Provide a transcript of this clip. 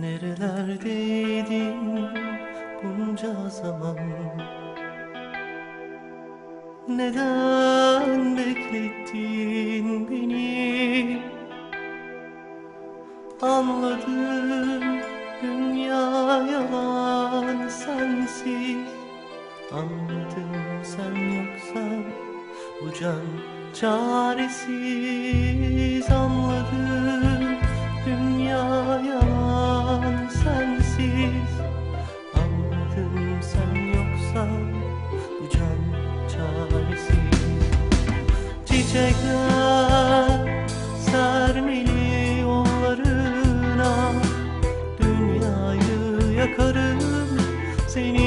Nerelerdeydin bunca zaman? Neden beklettin beni? Anladım dünya yalan sensiz. Anladım sen yoksan bu can çaresiz olsa bu can çaresiz. Çiçekler sermeli yollarına Dünyayı yakarım. Seni